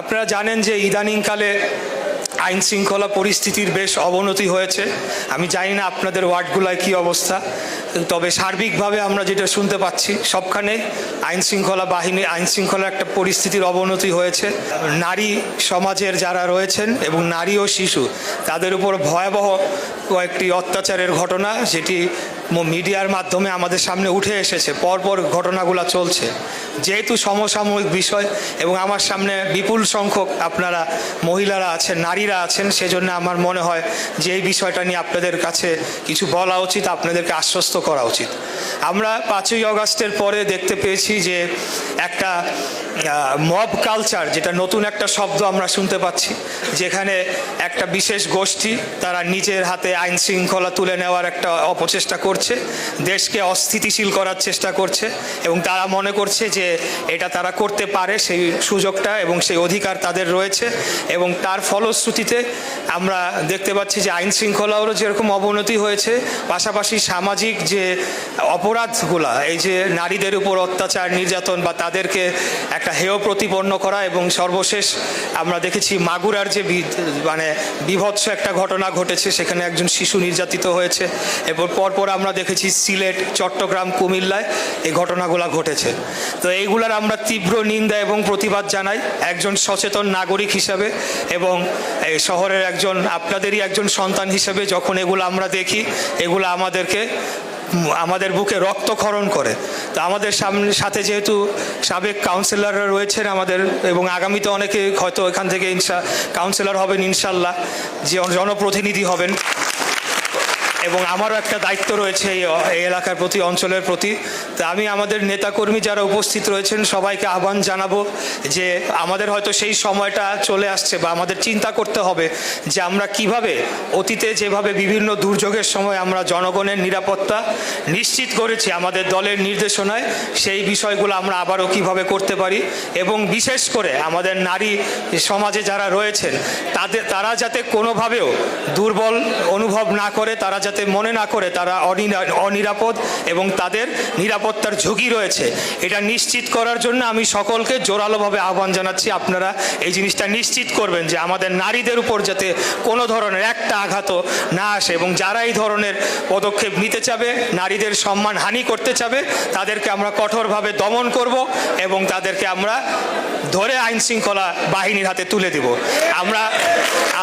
আপনারা জানেন যে ইদানিংকালে আইন শৃঙ্খলা পরিস্থিতির বেশ অবনতি হয়েছে। আমি জানি না আপনাদের ওয়ার্ডগুলোয় কী অবস্থা, তবে সার্বিকভাবে আমরা যেটা শুনতে পাচ্ছি, সবখানে আইন শৃঙ্খলা বাহিনী আইন শৃঙ্খলার একটা পরিস্থিতির অবনতি হয়েছে। নারী সমাজের যারা রয়েছেন এবং নারী ও শিশু, তাদের উপর ভয়াবহ কয়েকটি অত্যাচারের ঘটনা যেটি মিডিয়ার মাধ্যমে আমাদের সামনে উঠে এসেছে, পরপর ঘটনাগুলো চলছে। যেহেতু সমসাময়িক বিষয় এবং আমার সামনে বিপুল সংখ্যক আপনারা মহিলারা আছেন, নারীরা আছেন, সেজন্য আমার মনে হয় যে এই বিষয়টা নিয়ে আপনাদের কাছে কিছু বলা উচিত, আপনাদেরকে আশ্বস্ত করা উচিত। আমরা পাঁচই অগাস্টের পরে দেখতে পেয়েছি যে একটা মব কালচার, যেটা নতুন একটা শব্দ আমরা শুনতে পাচ্ছি, যেখানে একটা বিশেষ গোষ্ঠী তারা নিজের হাতে আইন শৃঙ্খলা তুলে নেওয়ার একটা অপচেষ্টা করছে, দেশকে অস্থিতিশীল করার চেষ্টা করছে এবং তারা মনে করছে যে এটা তারা করতে পারে সেই সুযোগটা এবং সেই অধিকার তাদের রয়েছে এবং তার ফলশ্রুতিতে আমরা দেখতে পাচ্ছি যে আইন শৃঙ্খলারও যেরকম অবনতি হয়েছে, পাশাপাশি সামাজিক যে অপরাধগুলা, এই যে নারীদের উপর অত্যাচার, নির্যাতন বা তাদেরকে একটা হেয় প্রতিপন্ন করা এবং সর্বশেষ আমরা দেখেছি মাগুরার যে মানে বিভৎস একটা ঘটনা ঘটেছে, সেখানে একজন শিশু নির্যাতিত হয়েছে। এরপর পরপর আমরা দেখেছি সিলেট, চট্টগ্রাম, কুমিল্লায় এই ঘটনাগুলো ঘটেছে। তো এইগুলার আমরা তীব্র নিন্দা এবং প্রতিবাদ জানাই একজন সচেতন নাগরিক হিসাবে এবং এই শহরের একজন, আপনাদেরই একজন সন্তান হিসেবে যখন এগুলো আমরা দেখি, এগুলো আমাদেরকে, আমাদের বুকে রক্তক্ষরণ করে। তো আমাদের সামনে, সাথে যেহেতু সাবেক কাউন্সিলররা রয়েছেন আমাদের এবং আগামীতে অনেকে হয়তো এখান থেকে ইনশা কাউন্সিলর হবেন ইনশাল্লাহ যে জনপ্রতিনিধি হবেন। এবং আমারও একটা দায়িত্ব রয়েছে এই এলাকার প্রতি, অঞ্চলের প্রতি। তা আমি আমাদের নেতাকর্মী যারা উপস্থিত রয়েছেন, সবাইকে আহ্বান জানাব যে আমাদের হয়তো সেই সময়টা চলে আসছে বা আমাদের চিন্তা করতে হবে যে আমরা কীভাবে অতীতে যেভাবে বিভিন্ন দুর্যোগের সময় আমরা জনগণের নিরাপত্তা নিশ্চিত করেছি আমাদের দলের নির্দেশনায়, সেই বিষয়গুলো আমরা আবারও কীভাবে করতে পারি এবং বিশেষ করে আমাদের নারী সমাজে যারা রয়েছেন, তাদের, তারা যাতে কোনোভাবেও দুর্বল অনুভব না করে, তারা মনে না করে তারা অনিরাপদ এবং তাদের নিরাপত্তার ঝুঁকি রয়েছে। এটা নিশ্চিত করার জন্য আমি সকলকে জোরালোভাবে আহ্বান জানাচ্ছি। আপনারা এই জিনিসটা নিশ্চিত করবেন যে আমাদের নারীদের উপর যাতে কোনো ধরনের একটা আঘাত না আসে এবং যারা এই ধরনের পদক্ষেপ নিতে চাবে, নারীদের সম্মান হানি করতে চাবে, তাদেরকে আমরা কঠোরভাবে দমন করব এবং তাদেরকে আমরা ধরে আইন শৃঙ্খলা বাহিনীর হাতে তুলে দেব। আমরা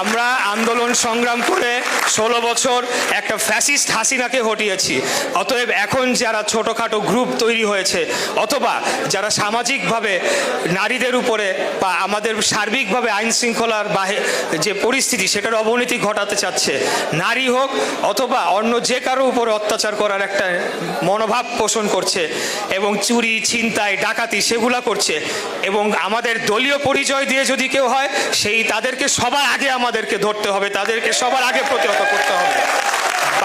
আমরা আন্দোলন সংগ্রাম করে ষোলো বছর একটা ফ্যাসিস্ট হাসিনাকে হটিয়েছি। অতএব এখন যারা ছোটোখাটো গ্রুপ তৈরি হয়েছে, অথবা যারা সামাজিকভাবে নারীদের উপরে বা আমাদের সার্বিকভাবে আইন শৃঙ্খলার বাহে যে পরিস্থিতি, সেটার অবনতি ঘটাতে চাচ্ছে, নারী হোক অথবা অন্য যে কারও উপরে অত্যাচার করার একটা মনোভাব পোষণ করছে এবং চুরি, ছিনতাই, ডাকাতি সেগুলা করছে এবং আমাদের দলীয় পরিচয় দিয়ে যদি কেউ হয়, সেই তাদেরকে সবার আগে আমাদেরকে ধরতে হবে, তাদেরকে সবার আগে প্রতিহত করতে হবে।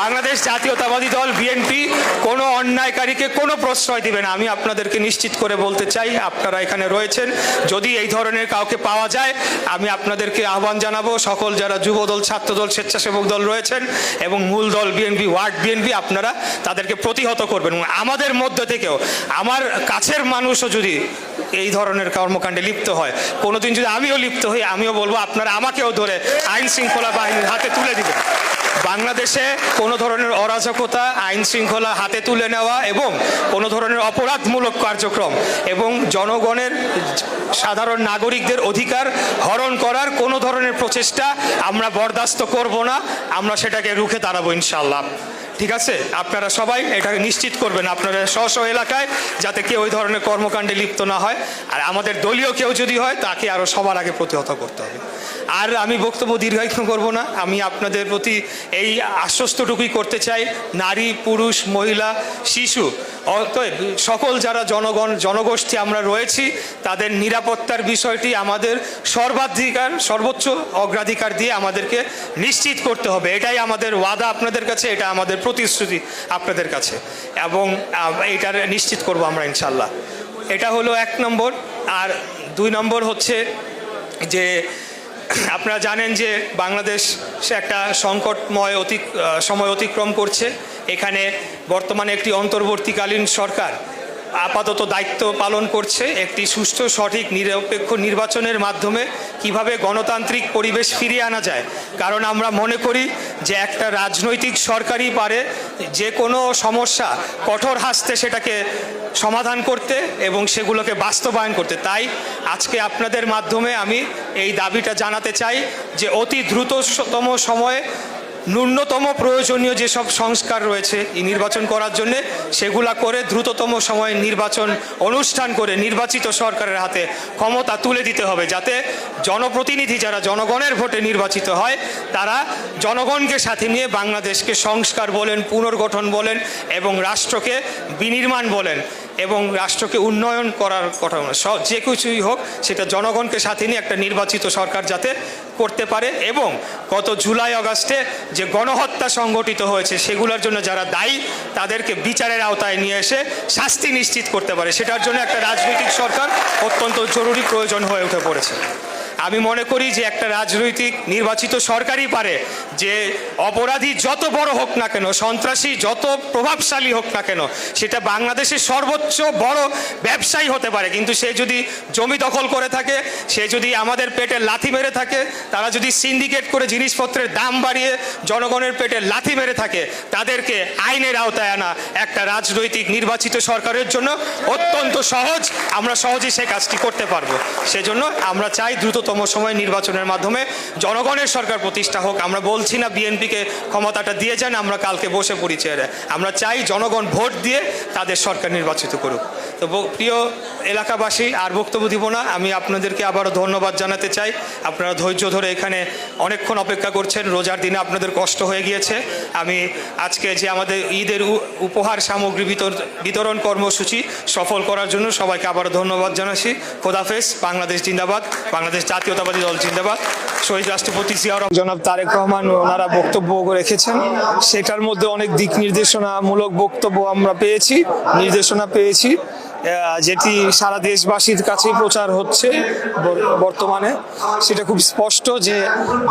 বাংলাদেশ জাতীয়তাবাদী দল, বিএনপি, কোনো অন্যায়কারীকে কোনো প্রশ্রয় দিবে না। আমি আপনাদেরকে নিশ্চিত করে বলতে চাই, আপনারা এখানে রয়েছেন। যদি এই ধরনের কাউকে পাওয়া যায়, আমি আপনাদেরকে আহ্বান জানাব, সকল যারা যুবদল, ছাত্রদল, স্বেচ্ছাসেবক দল রয়েছেন এবং মূল দল, বিএনপি, ওয়ার্ড বিএনপি, আপনারা তাদেরকে প্রতিহত করবেন। আমাদের মধ্যে থেকেও, আমার কাছের মানুষও যদি এই ধরনের কর্মকাণ্ডে লিপ্ত হয়। কোনোদিন যদি আমিও লিপ্ত হই, আমিও বলব, আপনারা আমাকেও ধরে আইন শৃঙ্খলা বাহিনীর হাতে তুলে দিবেন। বাংলাদেশে কোনো ধরনের অরাজকতা আইন শৃঙ্খলা হাতে তুলে নেওয়া এবং কোনো ধরনের অপরাধমূলক কার্যক্রম এবং জনগণের সাধারণ নাগরিকদের অধিকার হরণ করার কোনো ধরনের প্রচেষ্টা আমরা বরদাস্ত করব না। আমরা সেটাকে রুখে দাঁড়াবো ইনশাল্লাহ ঠিক আছে? আপনারা সবাই এটাকে নিশ্চিত করবেন। আপনারা স্ব স্ব এলাকায় যাতে কেউ ওই ধরনের কর্মকাণ্ডে লিপ্ত না হয়। আর আমাদের দলীয় কেউ যদি হয়, তাকে আরও সবার আগে প্রতিহত করতে হবে। আর আমি বক্তব্য দীর্ঘায়িত করব না। আমি আপনাদের প্রতি এই আশ্বস্তটুকুই করতে চাই। নারী, পুরুষ, মহিলা, শিশু, অতএব সকল যারা জনগণ, জনগোষ্ঠী আমরা রয়েছি, তাদের নিরাপত্তার বিষয়টি আমাদের সর্বাধিকার, সর্বোচ্চ অগ্রাধিকার দিয়ে আমাদেরকে নিশ্চিত করতে হবে। এটাই আমাদের ওয়াদা আপনাদের কাছে, এটা আমাদের প্রতিশ্রুতি আপনাদের কাছে। এবং এটার নিশ্চিত করব আমরা ইনশাল্লাহ এটা হলো এক নম্বর। আর দুই নম্বর হচ্ছে যে আপনারা জানেন যে বাংলাদেশ সে একটা সংকটময় অতি সময় অতিক্রম করছে। এখানে বর্তমানে একটি অন্তর্বর্তীকালীন সরকার আপাতত দায়িত্ব পালন করছে একটি সুষ্ঠু, সঠিক, নিরপেক্ষ নির্বাচনের মাধ্যমে কীভাবে গণতান্ত্রিক পরিবেশ ফিরিয়ে আনা যায়। কারণ আমরা মনে করি যে একটা রাজনৈতিক সরকারই পারে যে কোনো সমস্যা কঠোর হাসতে সেটাকে সমাধান করতে এবং সেগুলোকে বাস্তবায়ন করতে। তাই আজকে আপনাদের মাধ্যমে আমি এই দাবিটা জানাতে চাই যে অতি দ্রুততম সময়ে ন্যূনতম প্রয়োজনীয় যেসব সংস্কার রয়েছে এই নির্বাচন করার জন্য, সেগুলা করে দ্রুততম সময়ে নির্বাচন অনুষ্ঠান করে নির্বাচিত সরকারের হাতে ক্ষমতা তুলে দিতে হবে যাতে জনপ্রতিনিধি যারা জনগণের ভোটে নির্বাচিত হয়, তারা জনগণকে সাথে নিয়ে বাংলাদেশকে সংস্কার বলেন, পুনর্গঠন বলেন এবং রাষ্ট্রকে বিনির্মাণ বলেন। এবং রাষ্ট্রকে উন্নয়ন করার কথা সব যে কিছুই হোক, সেটা জনগণকে সাথে নিয়ে একটা নির্বাচিত সরকার যাতে করতে পারে এবং গত জুলাই অগাস্টে যে গণহত্যা সংগঠিত হয়েছে, সেগুলোর জন্য যারা দায়ী, তাদেরকে বিচারের আওতায় নিয়ে এসে শাস্তি নিশ্চিত করতে পারে। সেটার জন্য একটা রাজনৈতিক সরকার অত্যন্ত জরুরি প্রয়োজন হয়ে উঠে পড়েছে। আমি মনে করি যে একটা রাজনৈতিক নির্বাচিত সরকারই পারে যে অপরাধী যত বড় হোক না কেন, সন্ত্রাসী যত প্রভাবশালী হোক না কেন, সেটা বাংলাদেশের সর্বোচ্চ বড় ব্যবসায়ী হতে পারে। কিন্তু সে যদি জমি দখল করে থাকে, সে যদি আমাদের পেটে লাথি মেরে থাকে, তারা যদি সিন্ডিকেট করে জিনিসপত্রের দাম বাড়িয়ে জনগণের পেটে লাথি মেরে থাকে, তাদেরকে আইনের আওতায় আনা একটা রাজনৈতিক নির্বাচিত সরকারের জন্য অত্যন্ত সহজ। আমরা সহজেই সে কাজটি করতে পারব। সেজন্য আমরা চাই দ্রুততম সময় নির্বাচনের মাধ্যমে জনগণের সরকার প্রতিষ্ঠা হোক। আমরা বলছি না বিএনপিকে ক্ষমতাটা দিয়ে যান, আমরা কালকে বসে পড়ি চেয়ারে। আমরা চাই জনগণ ভোট দিয়ে তাদের সরকার নির্বাচিত করুক। তো প্রিয় এলাকাবাসী, আর বক্তব্য দিব না। আমি আপনাদেরকে আবারও ধন্যবাদ জানাতে চাই। আপনারা ধৈর্য ধরে এখানে অনেকক্ষণ অপেক্ষা করছেন। রোজার দিনে আপনাদের কষ্ট হয়ে গিয়েছে। আমি আজকে যে আমাদের ঈদের উপহার সামগ্রী বিতর- বিতরণ কর্মসূচি সফল করার জন্য সবাইকে আবারও ধন্যবাদ জানাচ্ছি। খোদাফেজ বাংলাদেশ জিন্দাবাদ। বাংলাদেশ জাতীয়তাবাদী দল জিন্দাবাদ। শহীদ রাষ্ট্রপতি জিয়াউর জনাব তারেক রহমান ওনারা বক্তব্য রেখেছেন। সেটার মধ্যে অনেক দিক নির্দেশনামূলক বক্তব্য আমরা পেয়েছি, নির্দেশনা পেয়েছি। যেটি সারা দেশবাসীর কাছেই প্রচার হচ্ছে বর- বর্তমানে, সেটা খুব স্পষ্ট যে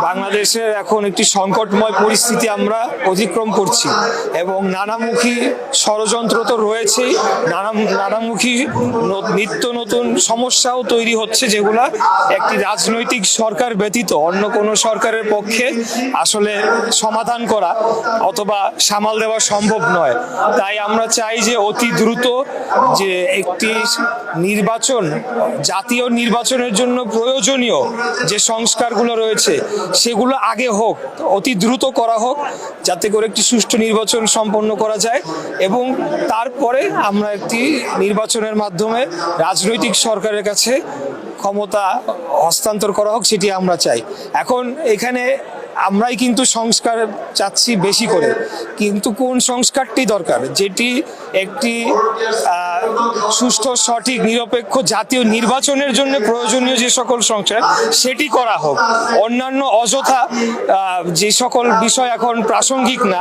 বাংলাদেশের এখন একটি সংকটময় পরিস্থিতি আমরা অতিক্রম করছি এবং নানামুখী ষড়যন্ত্র তো রয়েছেই নানা নানামুখী নিত্য নতুন সমস্যাও তৈরি হচ্ছে যেগুলা একটি রাজনৈতিক সরকার ব্যতীত অন্য কোনো সরকারের পক্ষে আসলে সমাধান করা অথবা সামাল দেওয়া সম্ভব নয়। তাই আমরা চাই যে অতি দ্রুত যে একটি নির্বাচন, জাতীয় নির্বাচনের জন্য প্রয়োজনীয় যে সংস্কারগুলো রয়েছে, সেগুলো আগে হোক, অতি দ্রুত করা হোক, যাতে করে একটি সুষ্ঠু নির্বাচন সম্পন্ন করা যায় এবং তারপরে আমরা একটি নির্বাচনের মাধ্যমে রাজনৈতিক সরকারের কাছে ক্ষমতা হস্তান্তর করা হোক, সেটি আমরা চাই। এখন এখানে আমরাই কিন্তু সংস্কার চাচ্ছি বেশি করে, কিন্তু কোন সংস্কারটি দরকার? যেটি একটি সুষ্ঠু, সঠিক, নিরপেক্ষ জাতীয় নির্বাচনের জন্য প্রয়োজনীয় যে সকল সংস্কার, সেটি করা হোক। অন্যান্য অযথা যে সকল বিষয় এখন প্রাসঙ্গিক না,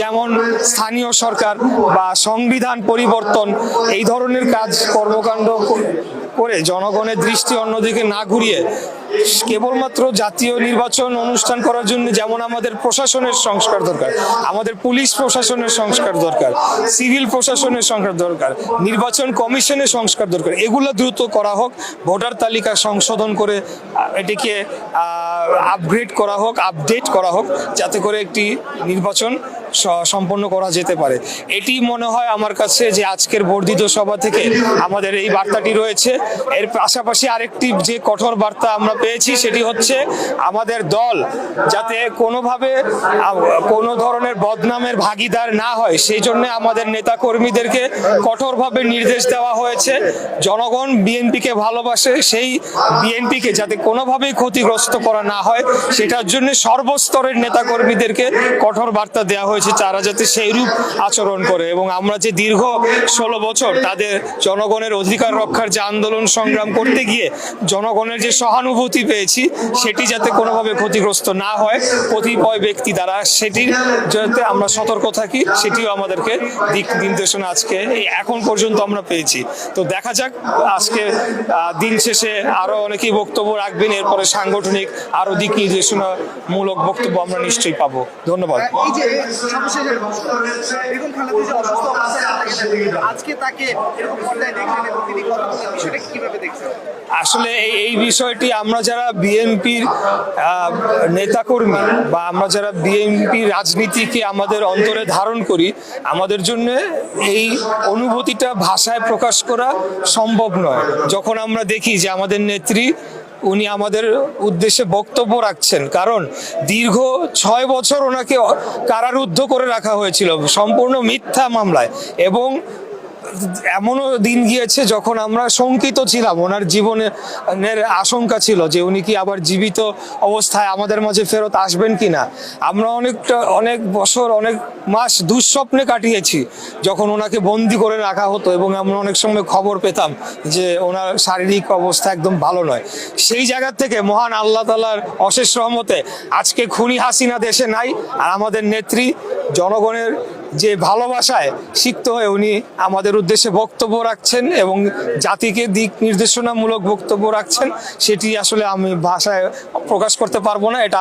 যেমন স্থানীয় সরকার বা সংবিধান পরিবর্তন, এই ধরনের কাজ কর্মকাণ্ড করে জনগণের দৃষ্টি অন্যদিকে না ঘুরিয়ে কেবলমাত্র জাতীয় নির্বাচন অনুষ্ঠান করার জন্য যেমন আমাদের প্রশাসনের সংস্কার দরকার, আমাদের পুলিশ প্রশাসনের সংস্কার দরকার, সিভিল প্রশাসনের সংস্কার দরকার, নির্বাচন কমিশনের সংস্কার দরকার, এগুলো দ্রুত করা হোক, ভোটার তালিকা সংশোধন করে এটিকে আপগ্রেড করা হোক আপডেট করা হোক, যাতে করে একটি নির্বাচন সম্পন্ন করা যেতে পারে। এটি মনে হয় আমার কাছে যে আজকের বর্ধিত সভা থেকে আমাদের এই বার্তাটি রয়েছে। এর পাশাপাশি আরেকটি যে কঠোর বার্তা আমরা পেয়েছি সেটি হচ্ছে আমাদের দল যাতে কোনোভাবে কোনো ধরনের বদনামের ভাগিদার না হয়, সেই জন্য আমাদের নেতা কর্মীদেরকে কঠোরভাবে নির্দেশ দেওয়া হয়েছে। জনগণ বিএনপিকে ভালোবাসে, সেই বিএনপিকে যাতে কোনোভাবেই ক্ষতিগ্রস্ত করা না হয়, সেটার জন্য সর্বস্তরের নেতা কর্মীদেরকে কঠোর বার্তা দেওয়া হয়েছে। তারা যাতে সেইরূপ আচরণ করে। এবং আমরা যে দীর্ঘ ষোলো বছর তাদের জনগণের অধিকার রক্ষার যে আন্দোলন সংগ্রাম করতে গিয়ে জনগণের যে সহানুভূতি পেয়েছি, সেটি যাতে কোনোভাবে ক্ষতিগ্রস্ত না হয়, কতিপয় ব্যক্তি দ্বারা সেটির যাতে আমরা সতর্ক থাকি, সেটিও আমাদেরকে দিক নির্দেশনা আজকে, এই এখন পর্যন্ত আমরা পেয়েছি। তো দেখা যাক, আজকে দিন শেষে আরও অনেকেই বক্তব্য রাখবেন, এরপরে সাংগঠনিক আরও দিক নির্দেশনা মূলক বক্তব্য আমরা নিশ্চয়ই পাবো। ধন্যবাদ। এই যে সর্বশেষ একটা প্রশ্ন। বেগম খালেদা যে অসুস্থ অবস্থায় আজকে তাকে এরকম দেখলেন এবং তিনি কথা বললেন বিষয়টা কীভাবে দেখছেন আসলে এই এই বিষয়টি আমরা যারা বিএনপির নেতাকর্মী বা আমরা যারা বিএনপি রাজনীতিকে আমাদের অন্তরে ধারণ করি আমাদের জন্য এই অনুভূতিটা ভাষায় প্রকাশ করা সম্ভব নয় যখন আমরা দেখি যে আমাদের নেত্রী উনি আমাদের উদ্দেশ্যে বক্তব্য রাখছেন। কারণ দীর্ঘ ছয় বছর ওনাকে কারারুদ্ধ করে রাখা হয়েছিল। সম্পূর্ণ মিথ্যা মামলায়। এবং এমনও দিন গিয়েছে যখন আমরা শঙ্কিত ছিলাম। ওনার জীবনের আশঙ্কা ছিল যে উনি কি আবার জীবিত অবস্থায় আমাদের মাঝে ফেরত আসবেন কি না আমরা অনেকটা, অনেক বছর, অনেক মাস দুঃস্বপ্নে কাটিয়েছি যখন ওনাকে বন্দি করে রাখা হতো এবং আমরা অনেক সময় খবর পেতাম যে ওনার শারীরিক অবস্থা একদম ভালো নয়। সেই জায়গা থেকে মহান আল্লাহ তালার অশেষ রহমতে আজকে খুনি হাসিনা দেশে নাই আর আমাদের নেত্রী, জনগণের যে ভালোবাসায় সিক্ত হয়ে উনি আমাদের উদ্দেশ্যে বক্তব্য রাখছেন এবং জাতিকে দিক নির্দেশনামূলক বক্তব্য রাখছেন, সেটি আসলে আমি ভাষায় প্রকাশ করতে পারব না। এটা